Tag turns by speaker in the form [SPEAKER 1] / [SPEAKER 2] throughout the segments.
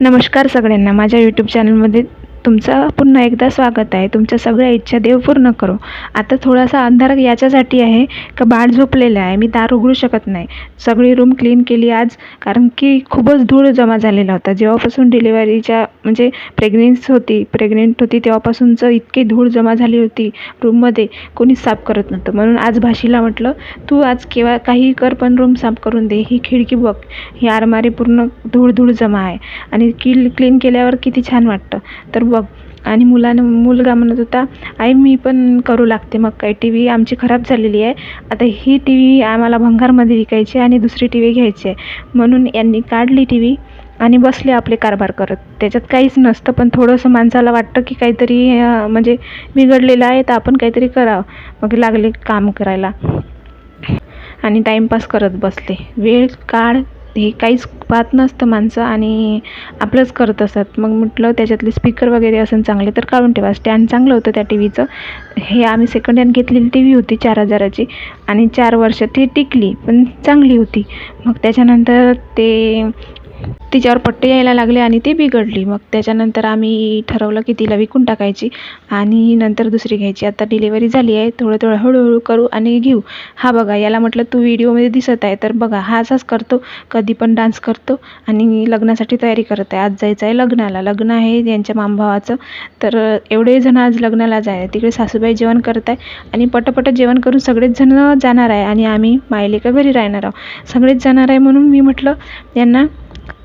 [SPEAKER 1] नमस्कार सगळ्यांना. माझ्या यूट्यूब चॅनलमध्ये तुमचं पुन्हा एकदा स्वागत आहे. तुमच्या सगळ्या इच्छा देव पूर्ण करो. आता थोडासा अंधार याच्यासाठी आहे का बाळ झोपलेलं आहे. मी दार उघडू शकत नाही. सगळी रूम क्लीन केली आज कारण की खूपच धूळ जमा झालेला होता. जेव्हापासून डिलिव्हरीच्या म्हणजे प्रेग्नेन्स होती प्रेग्नेंट होती तेव्हापासूनचं इतकी धूळ जमा झाली होती रूममध्ये. कोणीच साफ करत नव्हतं. म्हणून आज भाषीला म्हटलं तू आज केव्हा काही कर पण रूम साफ करून दे. ही खिडकी बघ. ही आरमारी पूर्ण धूळ धूळ जमा आहे. आणि किल क्लीन केल्यावर किती छान वाटतं. तर बघ. आणि मुलानं मुलगा म्हणत होता आई मी पण करू लागते मग काय टी व्ही. आमची खराब झालेली आहे. आता ही टी व्ही आम्हाला भंगारमध्ये विकायची आहे आणि दुसरी टी व्ही घ्यायची आहे. म्हणून यांनी काढली टी व्ही आणि बसले आपले कारभार करत. त्याच्यात काहीच नसतं पण थोडंसं माणसाला वाटतं की काहीतरी म्हणजे बिघडलेलं आहे तर आपण काहीतरी करावं. मग लागले काम करायला. आणि टाईमपास करत बसले. वेळ काळ हे काहीच पाहत नसतं माणसं आणि आपलंच करत असतात. मग म्हटलं त्याच्यातले स्पीकर वगैरे असेल चांगले तर काढून ठेवा. स्टँड चांगलं होतं त्या टी व्हीचं हे आम्ही सेकंड हँड घेतलेली टी व्ही होती चार हजाराची आणि चार वर्ष ती टिकली पण चांगली होती. मग त्याच्यानंतर ते तिच्यावर पट्टे यायला लागले आणि ती बिघडली. मग त्याच्यानंतर आम्ही ठरवलं की तिला विकून टाकायची आणि नंतर दुसरी घ्यायची. आता डिलिव्हरी झाली आहे. थोडं थोडं हळूहळू करू आणि घेऊ. हा बघा याला म्हटलं तू व्हिडिओमध्ये दिसत आहे. तर बघा हा असाच करतो. कधी पण डान्स करतो आणि लग्नासाठी तयारी करत आहे. आज जायचं आहे लग्नाला. लग्न आहे यांच्या मामभावाचं. तर एवढे जण आज लग्नाला जाय तिकडे सासूबाई जेवण करत आहे आणि पटापट जेवण करून सगळेच जण जाणार आहे आणि आम्ही मायलेका घरी राहणार आहोत. सगळेच जाणार आहे म्हणून मी म्हटलं यांना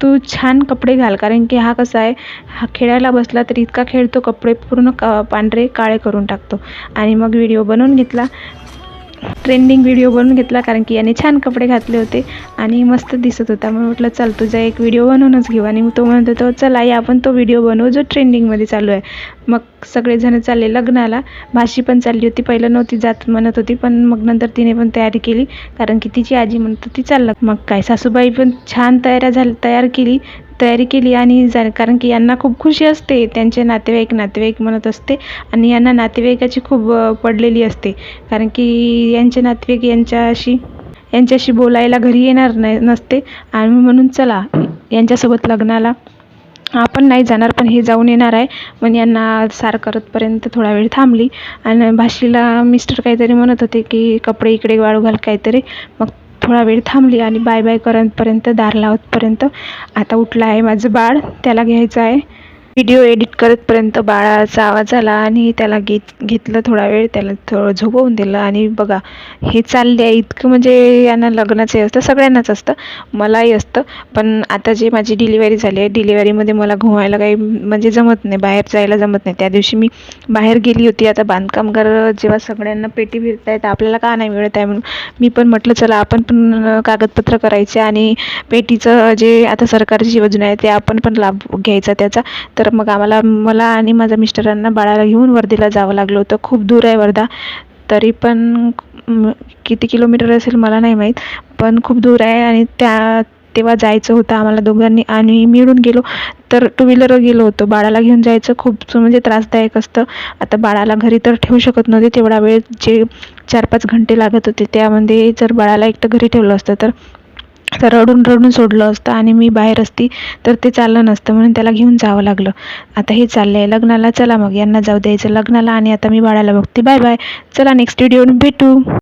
[SPEAKER 1] तू छान कपडे घाल कारण की हा कसा आहे हा खेळायला बसला तर इतका खेळतो कपडे पूर्ण का पांढरे काळे करून टाकतो. आणि मग व्हिडिओ बनवून घेतला. ट्रेंडिंग व्हिडिओ बनवून घेतला कारण की याने छान कपडे घातले होते आणि मस्त दिसत होता. मग म्हटलं चल तुझा एक व्हिडिओ बनवूनच घेऊ. आणि तो म्हणत होतो चल आई आपण तो व्हिडिओ बनवू जो ट्रेंडिंगमध्ये चालू आहे. मग सगळेजण चालले लग्नाला. भाशी पण चालली होती. पहिलं नव्हती जात म्हणत होती पण मग नंतर तिने पण तयारी केली. कारण की तिची आजी म्हणत होती चाललं मग काय सासूबाई पण छान तयाऱ्या झाल्या तयार केली. तयारी केली आणि जा कारण की यांना खूप खुशी असते त्यांचे नातेवाईक नातेवाईक म्हणत असते आणि यांना नातेवाईकाची खूप पडलेली असते. कारण की यांचे नातेवाईक यांच्याशी यांच्याशी बोलायला घरी येणार नाही नसते. आणि म्हणून चला यांच्यासोबत लग्नाला आपण नाही जाणार पण हे जाऊन येणार आहे. मग यांना सार करतपर्यंत थोडा वेळ थांबली. आणि भाषीला मिस्टर काहीतरी म्हणत होते की कपडे इकडे वाळू घाल काहीतरी. मग थोडा वेळ थांबली आणि बाय बाय करतपर्यंत दार लावतपर्यंत आता उठलं आहे माझं बाळ त्याला घ्यायचं आहे. व्हिडिओ एडिट करतपर्यंत बाळाचा आवाज आला आणि त्याला घेत घेतलं थोडा वेळ त्याला थोडं झोपवून दिलं. आणि बघा हे चालले आहे इतकं म्हणजे यांना लग्नाचं हे असतं सगळ्यांनाच असतं. मलाही असतं. पण आता जे माझी डिलिव्हरी झाली आहे डिलिव्हरीमध्ये मला घुमायला काही म्हणजे जमत नाही बाहेर जायला जमत नाही. त्या दिवशी मी बाहेर गेली होती. आता बांधकामगार जेव्हा सगळ्यांना पेटी फिरत आहेत आपल्याला का नाही मिळत आहे म्हणून मी पण म्हटलं चला आपण पण कागदपत्र करायचे आणि पेटीचं जे आता सरकारची योजना आहे ते आपण पण लाभ घ्यायचा त्याचा. तर तर मग आम्हाला मला आणि माझ्या मिस्टरांना बाळाला घेऊन वर्धेला जावं लागलं होतं. खूप दूर आहे वर्धा. तरी पण किती किलोमीटर असेल मला नाही माहीत. पण खूप दूर आहे आणि त्या तेव्हा जायचं होतं आम्हाला दोघांनी. आणि मिळून गेलो. तर टू व्हीलरवर गेलो होतो. बाळाला घेऊन जायचं खूप म्हणजे त्रासदायक असतं. आता बाळाला घरी तर ठेवू शकत नव्हते. तेवढा वेळ जे चार पाच घंटे लागत होते त्यामध्ये जर बाळाला एकटं घरी ठेवलं असतं तर तर रडून रडून सोडलं असतं आणि मी बाहेर असती तर ते चाललं नसतं. म्हणून त्याला घेऊन जावं लागलं. आता हे चाललं आहे लग्नाला चला मग. यांना जाऊ द्यायचं. लग्नाला आणि आता मी बाळाला बघते. बाय बाय चला नेक्स्ट व्हिडिओ भेटू.